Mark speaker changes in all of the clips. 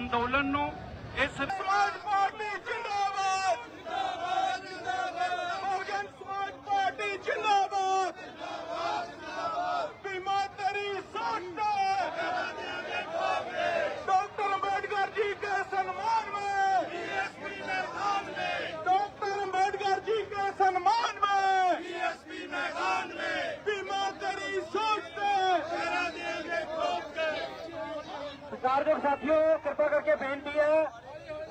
Speaker 1: ਅੰਦੋਲਨ ਨੂੰ ਇਸ
Speaker 2: ਸਮਾਜ ਪਾਰਟੀ ਜਿੰਦਾਬਾਦ।
Speaker 3: ਸਰਕਾਰਯੋਗ ਸਾਥੀਓ, ਕਿਰਪਾ ਕਰਕੇ ਬੇਨਤੀ ਹੈ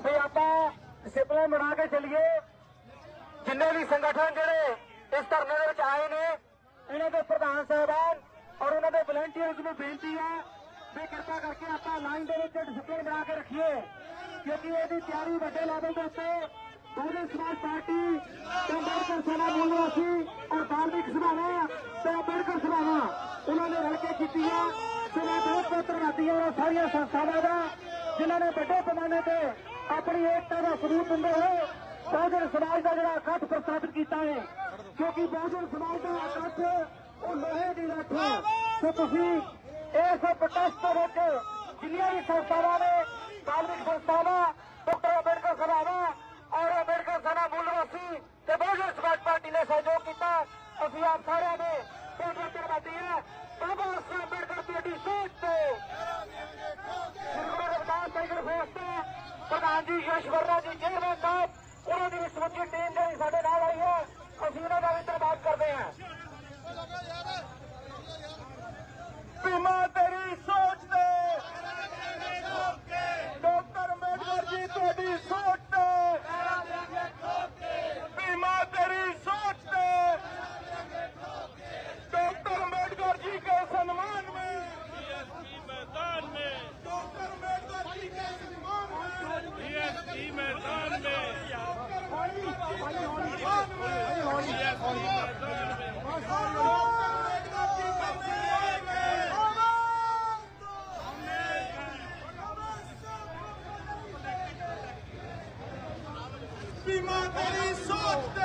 Speaker 3: ਵੀ ਆਪਾਂ ਡਿਸਪਲਿਨ ਬਣਾ ਕੇ ਚੱਲੀਏ। ਜਿੰਨੇ ਵੀ ਸੰਗਠਨ ਜਿਹੜੇ ਇਸ ਧਰਨੇ ਦੇ ਵਿੱਚ ਆਏ ਨੇ, ਇਹਨਾਂ ਦੇ ਪ੍ਰਧਾਨ ਸਾਹਿਬਾਨ ਔਰ ਉਹਨਾਂ ਦੇ ਵਲੰਟੀਅਰਸ ਨੂੰ ਬੇਨਤੀ ਹੈ ਵੀ ਕਿਰਪਾ ਕਰਕੇ ਆਪਾਂ ਲਾਈਨ ਦੇ ਵਿੱਚ ਡਿਸਪਲਿਨ ਬਣਾ ਕੇ ਰੱਖੀਏ, ਕਿਉਂਕਿ ਇਹਦੀ ਤਿਆਰੀ ਵੱਡੇ ਲੈਵਲ ਦੇ ਉੱਤੇ ਬਹੁਜਨ ਸਮਾਜ ਪਾਰਟੀ ਤੇ ਅੰਬੇਡਕਰ ਸੇਨਾ ਮੂਲ ਨਿਵਾਸੀ ਔਰ ਬਾਲਮਿਕ ਸਭਾਵਾਂ ਤੇ ਅੰਬੇਡਕਰ ਸਭਾਵਾਂ, ਉਹਨਾਂ ਨੇ ਰਲ ਕੇ ਕੀਤੀ ਹੈ ਸੋ ਮੈਂ ਬਹੁਤ ਬਹੁਤ ਧੰਨਵਾਦੀ ਸਾਰੀਆਂ ਸੰਸਥਾਵਾਂ ਦਾ, ਜਿਨ੍ਹਾਂ ਨੇ ਵੱਡੇ ਪੈਮਾਨੇ ਤੇ ਆਪਣੀ ਏਕਤਾ ਦਾ ਸਬੂਤ ਦਿੰਦੇ ਹੋਏ ਬਹੁਜਨ ਸਮਾਜ ਦਾ ਜਿਹੜਾ ਇਕੱਠ ਪ੍ਰਸਤਾਪਿਤ ਕੀਤਾ ਹੈ। ਕਿਉਂਕਿ ਬਹੁਜਨ ਸਮਾਜ ਦਾ ਇਕੱਠ ਉਹ ਲੋਹੇ ਦੀ ਲੱਠ ਹੈ। ਸੋ ਤੁਸੀਂ ਇਸ ਪ੍ਰੋਟੈਸਟ ਦੇ ਵਿੱਚ ਜਿੰਨੀਆਂ ਵੀ ਸੰਸਥਾਵਾਂ ਨੇ ਧਾਰਮਿਕ ਸੰਸਥਾਵਾਂ, ਡਾਕਟਰ ਅੰਬੇਡਕਰ ਸਭਾਵਾਂ ਔਰ ਅੰਬੇਡਕਰ ਸਨਾ ਮੂਲ ਨਿਵਾਸੀ ਤੇ ਬਹੁਜਨ ਸਮਾਜ ਪਾਰਟੀ ਨੇ ਸਹਿਯੋਗ ਕੀਤਾ, ਅਸੀਂ ਆਪ ਸਾਰਿਆਂ ਨੇ ਬਹੁਤ ਬਹੁਤ ਧੰਨਵਾਦੀ ਹਾਂ ਬਾਬਾ ਸਾਹਿਬ ਅੰਬੇਡਕਰ ਤੁਹਾਡੀ ਸੋਚ ਤੇ ਸ੍ਰੀ ਗੁਰੂ ਰਵਿਦਾਸ ਟਾਈਗਰ ਫੋਰਸ ਦੇ ਪ੍ਰਧਾਨ ਜੀ ਯਸ਼ਵਰਰਾ ਜੀ ਸਾਹਿਬ ਉਹਨਾਂ ਦੀ ਸਮੁੱਚੀ ਟੀਮ ਜਿਹੜੀ ਸਾਡੇ
Speaker 2: बीमा तेरी सोच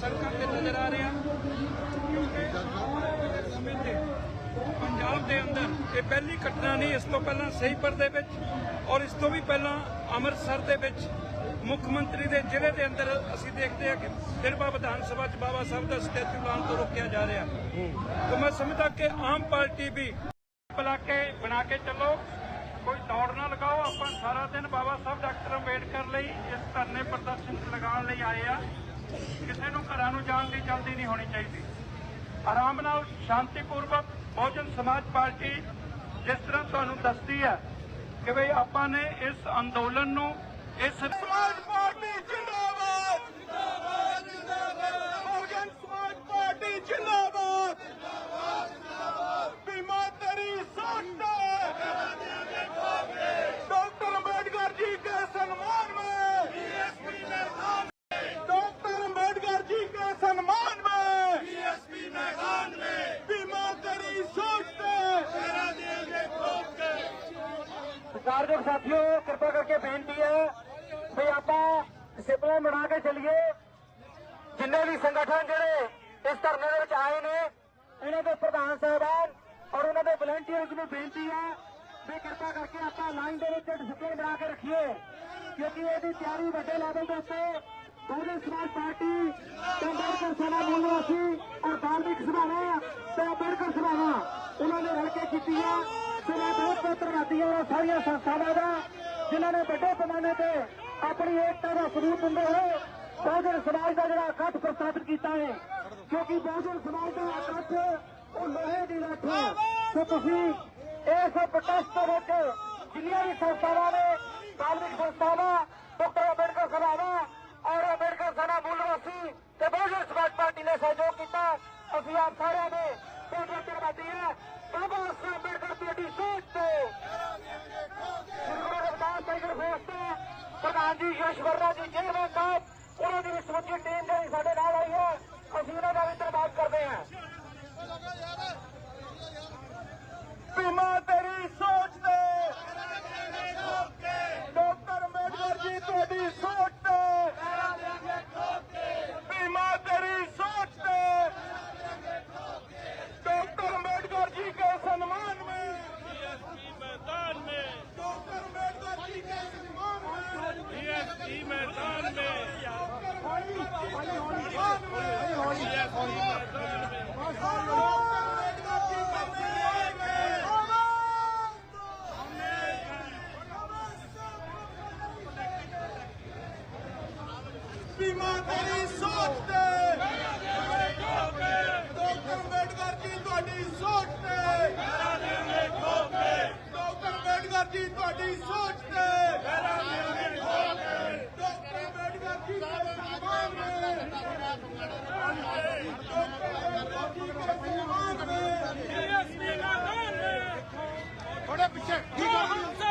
Speaker 1: ਰੋਸ ਹੈ ਨਜ਼ਰ ਆ ਰਿਹਾ ਕਿਉਂਕਿ ਆਉਣ ਵਾਲੇ ਸਮੇਂ ਤੇ ਪੰਜਾਬ ਦੇ ਅੰਦਰ ਇਹ ਪਹਿਲੀ ਘਟਨਾ ਨਹੀਂ, ਇਸ ਤੋਂ ਪਹਿਲਾਂ ਸਹੀਪੁਰ ਦੇ ਵਿੱਚ ਔਰ ਇਸ ਤੋਂ ਵੀ ਪਹਿਲਾਂ ਅੰਮ੍ਰਿਤਸਰ ਦੇ ਵਿੱਚ ਮੁੱਖ ਮੰਤਰੀ ਦੇ ਜ਼ਿਲ੍ਹੇ ਦੇ ਅੰਦਰ ਅਸੀਂ ਦੇਖਦੇ ਹਾਂ ਕਿ ਦਿੜਬਾ ਵਿਧਾਨ ਸਭਾ 'ਚ ਬਾਬਾ ਸਾਹਿਬ ਦਾ ਸਟੈਚੂ ਲਾਉਣ ਤੋਂ ਰੋਕਿਆ ਜਾ ਰਿਹਾ। ਤਾਂ ਮੈਂ ਸਮਝਦਾ ਕਿ ਆਮ ਪਾਰਟੀ ਵੀ ਬੁਲਾ ਬਣਾ ਕੇ ਚੱਲੋ। ਕੋਈ ਦੌੜ ਨਾ ਲਗਾਓ। ਆਪਾਂ ਸਾਰਾ ਦਿਨ ਬਾਬਾ ਸਾਹਿਬ ਡਾਕਟਰ ਅੰਬੇਡਕਰ ਲਈ ਇਸ ਧਰਨੇ ਪ੍ਰਦਰਸ਼ਨ ਲਗਾਉਣ ਲਈ ਆਏ ਆ ਕਿਸੇ ਨੂੰ ਘਰਾਂ ਨੂੰ ਜਾਣ ਦੀ ਜਲਦੀ ਨਹੀਂ ਹੋਣੀ ਚਾਹੀਦੀ। ਆਰਾਮ ਨਾਲ ਸ਼ਾਂਤੀਪੂਰਵਕ ਬਹੁਜਨ ਸਮਾਜ ਪਾਰਟੀ ਜਿਸ ਤਰ੍ਹਾਂ ਤੁਹਾਨੂੰ ਦੱਸਦੀ ਹੈ ਕਿ ਭਈ ਆਪਾਂ ਨੇ ਇਸ ਅੰਦੋਲਨ ਨੂੰ ਇਸ
Speaker 2: ਸਮਾਜ ਪਾਰਟੀ ਜਿੰਦਾਬਾਦ!
Speaker 3: ਸਰਕਾਰਯੋਗ ਸਾਥੀਓ, ਕਿਰਪਾ ਕਰਕੇ ਬੇਨਤੀ ਹੈ ਵੀ ਆਪਾਂ ਡਿਸਪਲਿਨ ਬਣਾ ਕੇ ਚੱਲੀਏ। ਜਿੰਨੇ ਵੀ ਸੰਗਠਨ ਜਿਹੜੇ ਇਸ ਧਰਨੇ ਦੇ ਵਿੱਚ ਆਏ ਨੇ, ਇਹਨਾਂ ਦੇ ਪ੍ਰਧਾਨ ਸਾਹਿਬਾਨ ਔਰ ਉਹਨਾਂ ਦੇ ਵਲੰਟੀਅਰਸ ਨੂੰ ਬੇਨਤੀ ਹੈ ਵੀ ਕਿਰਪਾ ਕਰਕੇ ਆਪਾਂ ਲਾਈਨ ਦੇ ਵਿੱਚ ਡਿਸਪਲਿਨ ਬਣਾ ਕੇ ਰੱਖੀਏ, ਕਿਉਂਕਿ ਇਹਦੀ ਤਿਆਰੀ ਵੱਡੇ ਲੈਵਲ ਦੇ ਉੱਤੇ ਬਹੁਜਨ ਸਮਾਜ ਪਾਰਟੀ ਤੇ ਅੰਬੇਡਕਰ ਸੇਨਾ ਮੂਲ ਨਿਵਾਸੀ ਔਰ ਬਾਲਮਿਕ ਸਭਾਵਾਂ ਤੇ ਅੰਬੇਡਕਰ ਸਭਾਵਾਂ, ਉਹਨਾਂ ਨੇ ਰਲ ਕੇ ਕੀਤੀ ਹੈ ਤੇ ਮੈਂ ਬਹੁਤ ਬਹੁਤ ਧੰਨਵਾਦੀ ਹਾਂ ਸਾਰੀਆਂ ਸੰਸਥਾਵਾਂ ਦਾ, ਜਿਨ੍ਹਾਂ ਨੇ ਵੱਡੇ ਪੈਮਾਨੇ ਤੇ ਆਪਣੀ ਏਕਤਾ ਦਾ ਸਬੂਤ ਦਿੰਦੇ ਹੋਏ ਬਹੁਜਨ ਸਮਾਜ ਦਾ ਜਿਹੜਾ ਇਕੱਠ ਪ੍ਰਸਤਾਪਿਤ ਕੀਤਾ ਹੈ। ਕਿਉਂਕਿ ਬਹੁਜਨ ਸਮਾਜ ਦਾ ਇਕੱਠ ਉਹ ਲੋਹੇ ਦੀ ਲੱਠ ਹੈ। ਸੋ ਤੁਸੀਂ ਇਸ ਪ੍ਰੋਟੈਸਟ ਦੇ ਵਿੱਚ ਜਿੰਨੀਆਂ ਵੀ ਸੰਸਥਾਵਾਂ ਨੇ, ਧਾਰਮਿਕ ਸੰਸਥਾਵਾਂ, ਡਾਕਟਰ ਅੰਬੇਡਕਰ ਸਭਾਵਾ, ਔਰ ਅੰਬੇਡਕਰ ਸਭਾ ਮੂਲਵਾਸੀ ਤੇ ਬਹੁਜਨ ਸਮਾਜ ਪਾਰਟੀ ਨੇ ਸਹਿਯੋਗ ਕੀਤਾ, ਅਸੀਂ ਆਪ ਸਾਰਿਆਂ ਨੇ ਬਹੁਤ ਬਹੁਤ ਧੰਨਵਾਦੀ ਹਾਂ। ਪ੍ਰਧਾਨ ਜੀ ਯਸ਼ ਜੀ ਚੇਅਰਮੈਨ ਸਾਹਿਬ ਉਹਨਾਂ ਦੀ ਵੀ ਸਮੁੱਚੀ ਟੀਮ ਜਿਹੜੀ ਸਾਡੇ ਨਾਲ ਆਈ ਹੈ। ਅਸੀਂ ਉਹਨਾਂ ਦਾ ਵੀ ਧੰਨਵਾਦ ਕਰਦੇ ਹਾਂ।
Speaker 2: ਭੀਮਾ, ਤੇਰੀ ਸੋਚ ਸੀਮਾ ਤੇਰੀ ਸੋਚ ਤੇ। ਡਾਕਟਰ ਅੰਬੇਡਕਰ ਜੀ ਤੁਹਾਡੀ ਸੋਚ ਤੇ।
Speaker 4: ਡਾਕਟਰ ਅੰਬੇਡਕਰ ਜੀ
Speaker 2: ਤੁਹਾਡੀ ਸੋਚ ਤੇ। ਡਾਕਟਰ ਅੰਬੇਡਕਰ ਜੀ
Speaker 4: ਦੇ ਸਨਮਾਨ ਵਿੱਚ
Speaker 2: ਡਾਕਟਰ ਅੰਬੇਡਕਰ ਜੀ ਦੇ ਸਨਮਾਨ ਵਿੱਚ ਥੋੜਾ ਪਿੱਛੇ। ਠੀਕ ਹੋ